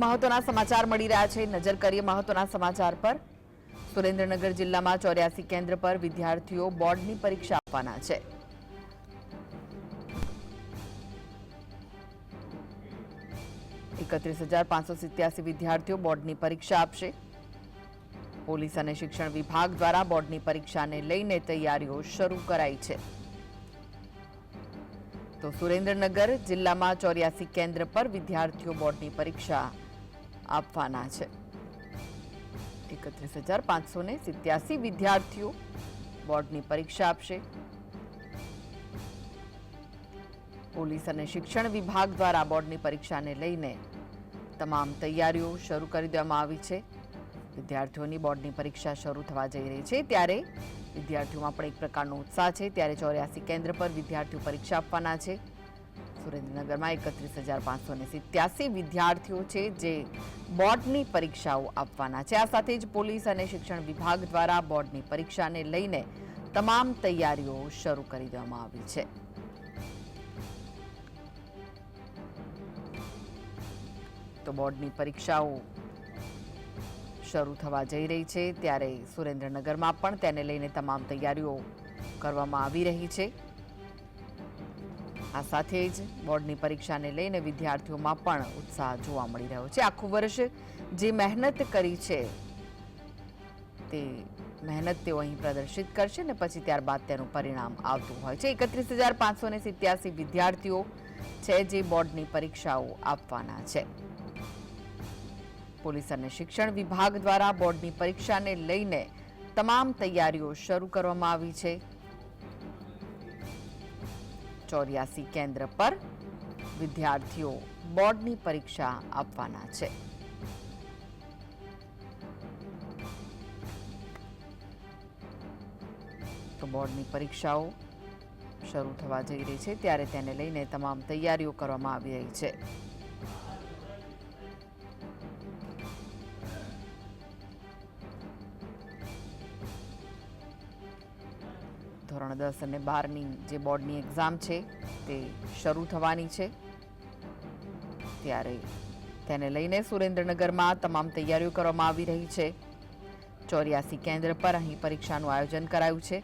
મહત્વના સમાચાર મળી રહ્યા છે. નજર કરીએ મહત્વના સમાચાર પર. સુરેન્દ્રનગર જિલ્લામાં ચોર્યાસી કેન્દ્ર પર વિદ્યાર્થીઓ બોર્ડની પરીક્ષા આપવાના છે. એકત્રીસ હજાર પાંચસો સિત્યાસી વિદ્યાર્થીઓ બોર્ડની પરીક્ષા આપશે. પોલીસ અને શિક્ષણ વિભાગ દ્વારા બોર્ડની પરીક્ષાને લઈને તૈયારીઓ શરૂ કરાઈ છે. તો સુરેન્દ્રનગર જિલ્લામાં ચોર્યાસી કેન્દ્ર પર વિદ્યાર્થીઓ બોર્ડની પરીક્ષા આપવાના છે. એકત્રીસ હજાર પાંચસો ને સિત્યાસી વિદ્યાર્થીઓ બોર્ડની પરીક્ષા આપશે. પોલીસ અને શિક્ષણ વિભાગ દ્વારા બોર્ડની પરીક્ષાને લઈને તમામ તૈયારીઓ શરૂ કરી દેવામાં આવી છે. વિદ્યાર્થીઓની બોર્ડની પરીક્ષા શરૂ થવા જઈ રહી છે ત્યારે વિદ્યાર્થીઓમાં પણ એક પ્રકારનો ઉત્સાહ છે. ત્યારે ચોર્યાસી કેન્દ્ર પર વિદ્યાર્થીઓ પરીક્ષા આપવાના છે. સુરેન્દ્રનગરમાં એકત્રીસ હજાર પાંચસો સિત્યાસી વિદ્યાર્થીઓ છે જે બોર્ડની પરીક્ષાઓ આપવાના છે. આ સાથે જ પોલીસ અને શિક્ષણ વિભાગ દ્વારા બોર્ડની પરીક્ષાને લઈને તમામ તૈયારીઓ શરૂ કરી દેવામાં આવી છે. તો બોર્ડની પરીક્ષાઓ શરૂ થવા જઈ રહી છે. ત્યારે સુરેન્દ્રનગરમાં પણ તેને લઈને તમામ તૈયારીઓ કરવામાં આવી રહી છે. આ સાથે જ બોર્ડની પરીક્ષાને લઈને વિદ્યાર્થીઓમાં પણ ઉત્સાહ જોવા મળી રહ્યો છે. આખું વર્ષ જે મહેનત કરી છે, તે મહેનત તેઓ અહીં પ્રદર્શિત કરશે ને પછી ત્યારબાદ તેનું પરિણામ આવતું હોય છે. એકત્રીસ હજાર પાંચસો ને સિત્યાસી વિદ્યાર્થીઓ છે જે બોર્ડની પરીક્ષાઓ આપવાના છે. પોલીસ અને શિક્ષણ વિભાગ દ્વારા બોર્ડની પરીક્ષાને લઈને તમામ તૈયારીઓ શરૂ કરવામાં આવી છે. ચોર્યાસી કેન્દ્ર પર વિદ્યાર્થીઓ બોર્ડની પરીક્ષા આપવાના છે. તો બોર્ડની પરીક્ષાઓ શરૂ થવા જઈ રહી છે, ત્યારે તેને લઈને તમામ તૈયારીઓ કરવામાં આવી રહી છે. ધોરણ દસ અને બારની જે બોર્ડની એક્ઝામ છે, તે શરૂ થવાની છે. ત્યારે તેને લઈને સુરેન્દ્રનગરમાં તમામ તૈયારીઓ કરવામાં આવી રહી છે. ચોર્યાસી કેન્દ્ર પર અહીં પરીક્ષાનું આયોજન કરાયું છે.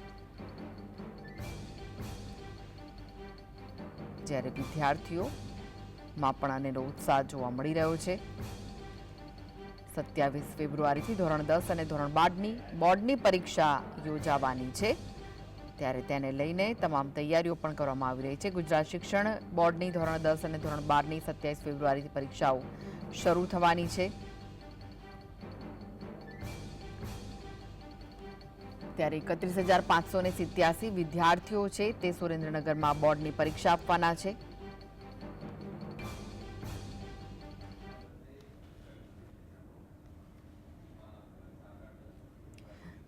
જ્યારે વિદ્યાર્થીઓમાં પણ આનેનો ઉત્સાહ જોવા મળી રહ્યો છે. સત્યાવીસ ફેબ્રુઆરીથી ધોરણ દસ અને ધોરણ બારની બોર્ડની પરીક્ષા યોજાવાની છે. ત્યારે તેને લઈને તમામ તૈયારીઓ પણ કરવામાં આવી રહી છે. ગુજરાત શિક્ષણ બોર્ડની ધોરણ દસ અને ધોરણ બારની સત્યાવીસ ફેબ્રુઆરીથી પરીક્ષાઓ શરૂ થવાની છે. ત્યારે એકત્રીસ હજાર પાંચસો ને સિત્યાસી વિદ્યાર્થીઓ છે તે સુરેન્દ્રનગરમાં બોર્ડની પરીક્ષા આપવાના છે.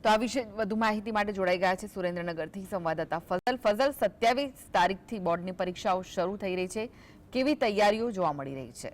તો આ વિશે વધુ માહિતી માટે જોડાઈ ગયા છે સુરેન્દ્રનગરથી સંવાદદાતા ફઝલ. ફઝલ, સત્યાવીસ તારીખથી બોર્ડની પરીક્ષાઓ શરૂ થઈ રહી છે. કેવી તૈયારીઓ જોવા મળી રહી છે?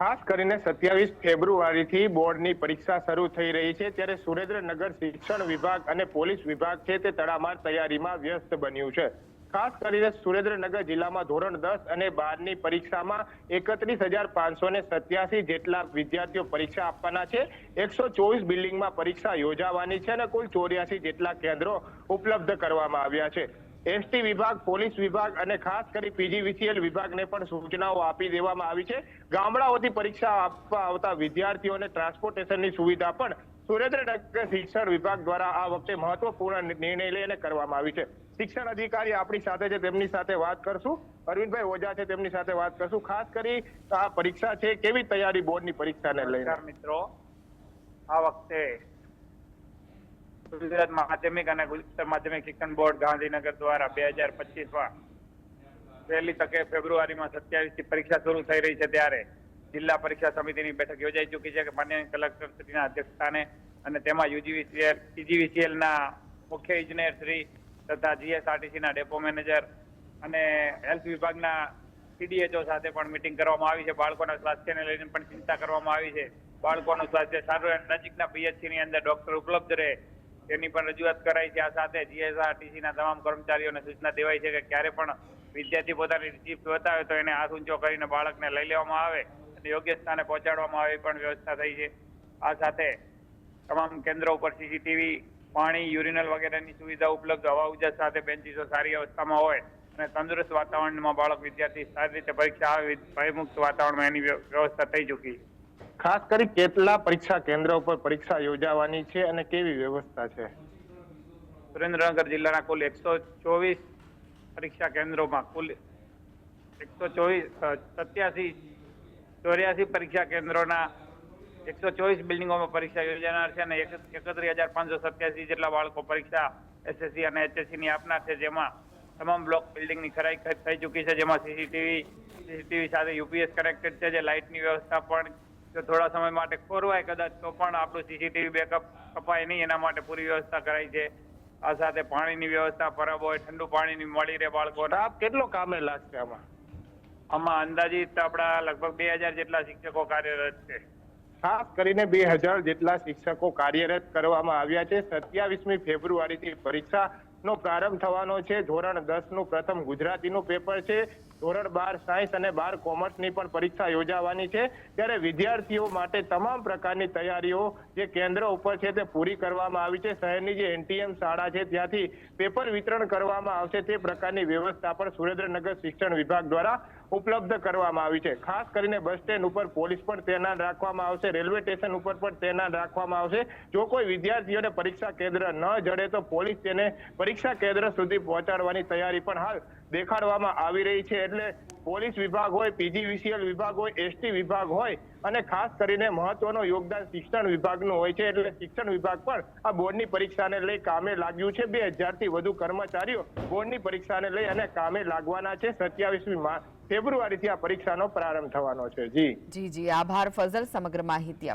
ખાસ કરીને સત્યાવીસ ફેબ્રુઆરીથી બોર્ડની પરીક્ષા શરૂ થઈ રહી છે. ત્યારે સુરેન્દ્રનગર શિક્ષણ વિભાગ અને પોલીસ વિભાગ છે તે તડામાર તૈયારીમાં વ્યસ્ત બન્યું છે. ખાસ કરીને સુરેન્દ્રનગર જિલ્લામાં ધોરણ દસ અને બારની પરીક્ષામાં એકત્રીસ હજાર પાંચસો ને સત્યાસી જેટલા વિદ્યાર્થીઓ પરીક્ષા આપવાના છે. એકસો ચોવીસ બિલ્ડિંગમાં પરીક્ષા યોજાવાની છે અને કુલ ચોર્યાસી જેટલા કેન્દ્રો ઉપલબ્ધ કરવામાં આવ્યા છે. એસટી વિભાગ, પોલીસ વિભાગ અને ખાસ કરી પીજીવીસીએલ વિભાગને પણ સૂચનાઓ આપી દેવામાં આવી છે. ગામડાઓથી પરીક્ષા આપવા આવતા વિદ્યાર્થીઓને ટ્રાન્સપોર્ટેશનની સુવિધા પણ સુરેન્દ્રનગર શિક્ષણ વિભાગ દ્વારા આ વખતે મહત્વપૂર્ણ નિર્ણય લઈને કરવામાં આવી છે. શિક્ષણ અધિકારી આપણી સાથે છે, તેમની સાથે વાત કરશું. અરવિંદભાઈ ઓઝા છે, તેમની સાથે વાત કરશું. ખાસ કરી આ પરીક્ષા છે, કેવી તૈયારી બોર્ડની પરીક્ષાને લઈને? મિત્રો. આ વખતે ગુજરાત માધ્યમિક અને ગુજરાત માધ્યમિક શિક્ષણ બોર્ડ ગાંધીનગર દ્વારા બે હજાર પચીસમાં વહેલી તકે ફેબ્રુઆરીમાં સત્યાવીસથી પરીક્ષા શરૂ થઈ રહી છે ત્યારે જિલ્લા પરીક્ષા સમિતિની બેઠક યોજાઈ ચૂકી છે કે માન્ય કલેક્ટર શ્રીના અધ્યક્ષસ્થાને અને તેમાં યુજીવીસીએલ, પીજીવીસીએલના મુખ્ય ઇજનેર શ્રી તથા જીએસઆરટીસીના ડેપો મેનેજર અને હેલ્થ વિભાગના સીડીએચઓ સાથે પણ મિટિંગ કરવામાં આવી છે. બાળકોના સ્વાસ્થ્યને લઈને પણ ચિંતા કરવામાં આવી છે. બાળકોનું સ્વાસ્થ્ય સારું નજીકના પીએચસીની અંદર ડોક્ટર ઉપલબ્ધ રહે તેની પણ રજૂઆત કરાઈ છે. આ સાથે જીએસઆરટીસીના તમામ કર્મચારીઓને સૂચના દેવાઈ છે કે ક્યારે પણ વિદ્યાર્થી પોતાની રિસીપ્ટ બતાવે તો એને હાથ ઊંચો કરીને બાળકને લઈ લેવામાં આવે. અને યોગ્ય સ્થાને પહોંચાડવામાં આવે પણ વ્યવસ્થા થઈ છે. આ સાથે તમામ કેન્દ્રો ઉપર સીસીટીવી પાણી યુરિનલ વગેરેની સુવિધા ઉપલબ્ધ હવા ઉજાસ સાથે બેન્ચીસો સારી અવસ્થામાં હોય અને તંદુરસ્ત વાતાવરણમાં બાળક વિદ્યાર્થી સારી રીતે પરીક્ષા આવે ભયમુક્ત વાતાવરણમાં એની વ્યવસ્થા થઈ ચૂકી ખાસ કરી કેટલા પરીક્ષા કેન્દ્ર ઉપર પરીક્ષા યોજાવાની છે અને કેવી વ્યવસ્થા છે? સુરેન્દ્રનગર જિલ્લાના કુલ એકસો ચોવીસ પરીક્ષા કેન્દ્રોમાં કુલ એકસો ચોવીસ સત્યાસી ચોર્યાસી પરીક્ષા કેન્દ્રોના એકસો ચોવીસ બિલ્ડિંગોમાં પરીક્ષા યોજાનાર છે અને એકત્રીસ હજાર પાંચસો સત્યાસી જેટલા બાળકો પરીક્ષા એસએસસી અને એચએસસીની આપનાર છે. જેમાં તમામ બ્લોક બિલ્ડિંગની ખરાઈ થઈ ચૂકી છે. જેમાં સીસીટીવી સીસીટીવી સાથે યુપીએસ કનેક્ટેડ છે. જે લાઇટની વ્યવસ્થા પણ જો થોડા સમય માટે ખોરવાય કદાચ, તો પણ આપણું સીસીટીવી બેકઅપ કપાય નહીં. એના માટે પૂરી વ્યવસ્થા કરાઈ છે. આ સાથે પાણીની વ્યવસ્થા પરબ હોય ઠંડુ પાણીની મળી રહે બાળકોને. આપ કેટલો કામે લાગશે આમાં? આમાં અંદાજિત આપણા લગભગ બે હજાર જેટલા શિક્ષકો કાર્યરત છે. ખાસ કરીને બે હજાર જેટલા શિક્ષકો કાર્યરત કરવામાં આવ્યા છે. સત્યાવીસમી ફેબ્રુઆરીથી પરીક્ષાનો પ્રારંભ થવાનો છે. ધોરણ દસનું પ્રથમ ગુજરાતીનું પેપર છે. ધોરણ બાર સાયન્સ અને બાર કોમર્સની પણ પરીક્ષા યોજાવાની છે. ત્યારે વિદ્યાર્થીઓ માટે તમામ પ્રકારની તૈયારીઓ જે કેન્દ્ર ઉપર છે તે પૂરી કરવામાં આવી છે. શહેરની જે એનટીએમ શાળા છે ત્યાંથી પેપર વિતરણ કરવામાં આવશે તે પ્રકારની વ્યવસ્થા પણ સુરેન્દ્રનગર શિક્ષણ વિભાગ દ્વારા ઉપલબ્ધ કરવામાં આવી છે. ખાસ કરીને બસ સ્ટેન્ડ ઉપર પોલીસ પણ તૈનાત રાખવામાં આવશે. રેલવે સ્ટેશન ઉપર પણ તૈનાત રાખવામાં આવશે. જો કોઈ વિદ્યાર્થીઓને પરીક્ષા કેન્દ્ર ન જડે તો પોલીસ તેને પરીક્ષા કેન્દ્ર સુધી પહોંચાડવાની તૈયારી પણ હાલ દેખાડવામાં આવી રહી છે. એટલે પોલીસ વિભાગ હોય, પીજીવીસીએલ વિભાગ હોય, એસટી વિભાગ હોય અને ખાસ કરીને મહત્વનું યોગદાન શિક્ષણ વિભાગનું હોય છે. એટલે શિક્ષણ વિભાગ પણ આ બોર્ડની પરીક્ષાને લઈ કામે લાગ્યું છે. બે હજારથી વધુ કર્મચારીઓ બોર્ડની પરીક્ષાને લઈ અને કામે લાગવાના છે. સત્યાવીસમી ફેબ્રુઆરીથી આ પરીક્ષાનો પ્રારંભ થવાનો છે. જી. જી જી. આભાર ફઝલ, સમગ્ર માહિતી